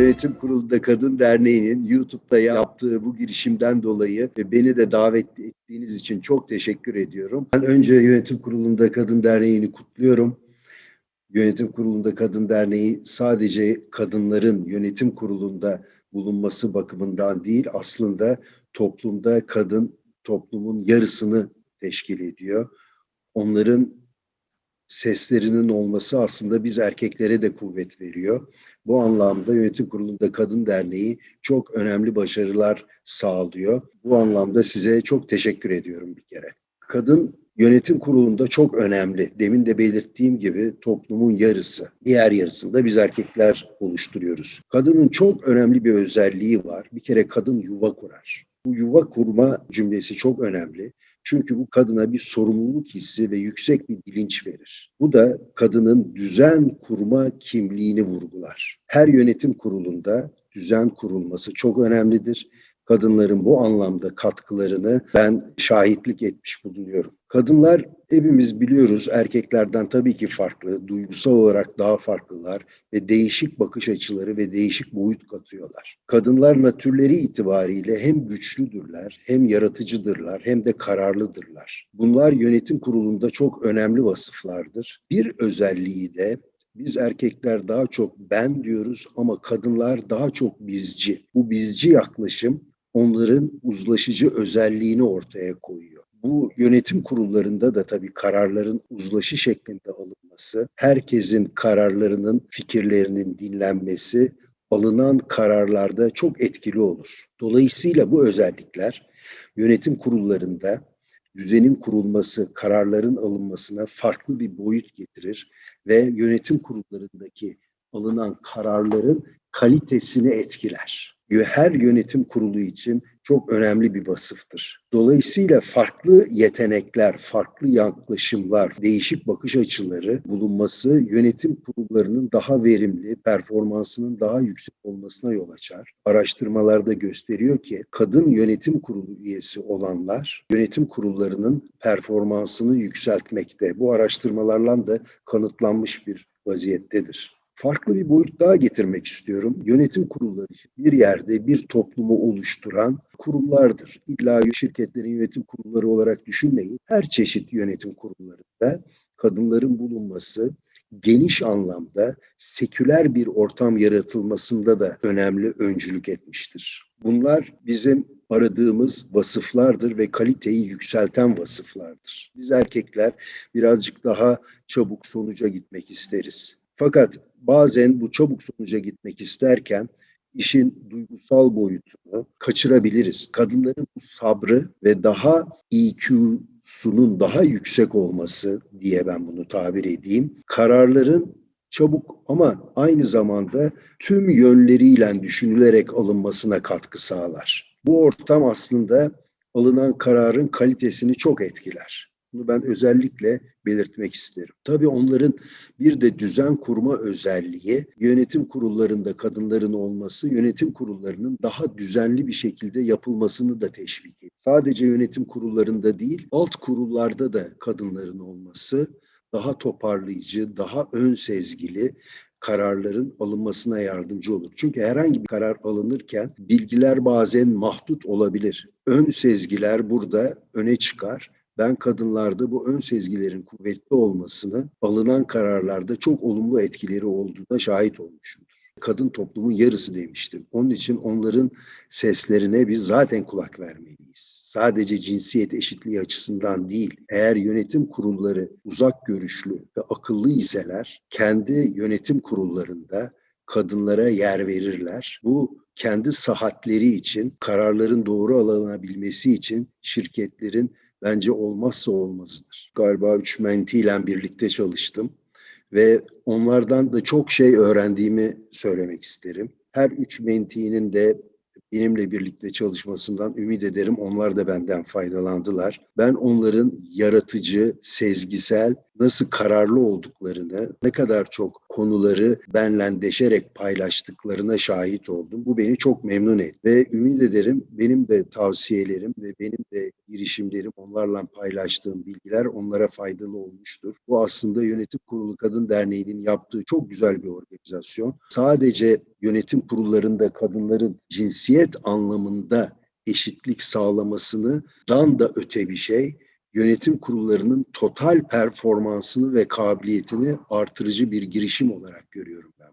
Yönetim Kurulu'nda Kadın Derneği'nin YouTube'da yaptığı bu girişimden dolayı ve beni de davet ettiğiniz için çok teşekkür ediyorum. Ben önce Yönetim Kurulu'nda Kadın Derneği'ni kutluyorum. Yönetim Kurulu'nda Kadın Derneği sadece kadınların yönetim kurulunda bulunması bakımından değil aslında toplumda kadın toplumun yarısını teşkil ediyor. Onların seslerinin olması aslında biz erkeklere de kuvvet veriyor. Bu anlamda Yönetim Kurulu'nda Kadın Derneği çok önemli başarılar sağlıyor. Bu anlamda size çok teşekkür ediyorum bir kere. Kadın yönetim kurulunda çok önemli. Demin de belirttiğim gibi toplumun yarısı. Diğer yarısını da biz erkekler oluşturuyoruz. Kadının çok önemli bir özelliği var. Bir kere kadın yuva kurar. Bu yuva kurma cümlesi çok önemli. Çünkü bu kadına bir sorumluluk hissi ve yüksek bir bilinç verir. Bu da kadının düzen kurma kimliğini vurgular. Her yönetim kurulunda düzen kurulması çok önemlidir. Kadınların bu anlamda katkılarını ben şahitlik etmiş bulunuyorum. Kadınlar hepimiz biliyoruz erkeklerden tabii ki farklı, duygusal olarak daha farklılar ve değişik bakış açıları ve değişik boyut katıyorlar. Kadınlar natürleri itibariyle hem güçlüdürler, hem yaratıcıdırlar, hem de kararlıdırlar. Bunlar yönetim kurulunda çok önemli vasıflardır. Bir özelliği de biz erkekler daha çok ben diyoruz ama kadınlar daha çok bizci. Bu bizci yaklaşım onların uzlaşıcı özelliğini ortaya koyuyor. Bu yönetim kurullarında da tabii kararların uzlaşı şeklinde alınması, herkesin kararlarının, fikirlerinin dinlenmesi alınan kararlarda çok etkili olur. Dolayısıyla bu özellikler yönetim kurullarında düzenin kurulması, kararların alınmasına farklı bir boyut getirir ve yönetim kurullarındaki alınan kararların kalitesini etkiler her yönetim kurulu için çok önemli bir vasıftır. Dolayısıyla farklı yetenekler, farklı yaklaşımlar, değişik bakış açıları bulunması yönetim kurullarının daha verimli, performansının daha yüksek olmasına yol açar. Araştırmalarda gösteriyor ki kadın yönetim kurulu üyesi olanlar yönetim kurullarının performansını yükseltmekte. Bu araştırmalarla da kanıtlanmış bir vaziyettedir farklı bir boyut daha getirmek istiyorum. Yönetim kurulları bir yerde bir toplumu oluşturan kurumlardır. İlla şirketlerin yönetim kurulları olarak düşünmeyin. Her çeşit yönetim kurullarında kadınların bulunması geniş anlamda seküler bir ortam yaratılmasında da önemli öncülük etmiştir. Bunlar bizim aradığımız vasıflardır ve kaliteyi yükselten vasıflardır. Biz erkekler birazcık daha çabuk sonuca gitmek isteriz. Fakat bazen bu çabuk sonuca gitmek isterken işin duygusal boyutunu kaçırabiliriz. Kadınların bu sabrı ve daha EQ'sunun daha yüksek olması diye ben bunu tabir edeyim. Kararların çabuk ama aynı zamanda tüm yönleriyle düşünülerek alınmasına katkı sağlar. Bu ortam aslında alınan kararın kalitesini çok etkiler. Bunu ben özellikle belirtmek isterim. Tabii onların bir de düzen kurma özelliği yönetim kurullarında kadınların olması yönetim kurullarının daha düzenli bir şekilde yapılmasını da teşvik ediyor. Sadece yönetim kurullarında değil alt kurullarda da kadınların olması daha toparlayıcı, daha ön sezgili kararların alınmasına yardımcı olur. Çünkü herhangi bir karar alınırken bilgiler bazen mahdut olabilir. Ön sezgiler burada öne çıkar ben kadınlarda bu ön sezgilerin kuvvetli olmasını alınan kararlarda çok olumlu etkileri olduğuna şahit olmuşumdur. Kadın toplumun yarısı demiştim. Onun için onların seslerine biz zaten kulak vermeliyiz. Sadece cinsiyet eşitliği açısından değil, eğer yönetim kurulları uzak görüşlü ve akıllı iseler, kendi yönetim kurullarında kadınlara yer verirler. Bu kendi sahatleri için, kararların doğru alınabilmesi için şirketlerin bence olmazsa olmazıdır. Galiba üç mentiyle birlikte çalıştım ve onlardan da çok şey öğrendiğimi söylemek isterim. Her üç mentinin de benimle birlikte çalışmasından ümit ederim onlar da benden faydalandılar. Ben onların yaratıcı, sezgisel nasıl kararlı olduklarını, ne kadar çok konuları benle deşerek paylaştıklarına şahit oldum. Bu beni çok memnun etti. Ve ümit ederim benim de tavsiyelerim ve benim de girişimlerim, onlarla paylaştığım bilgiler onlara faydalı olmuştur. Bu aslında Yönetim Kurulu Kadın Derneği'nin yaptığı çok güzel bir organizasyon. Sadece yönetim kurullarında kadınların cinsiyet anlamında eşitlik sağlamasını dan da öte bir şey yönetim kurullarının total performansını ve kabiliyetini artırıcı bir girişim olarak görüyorum ben.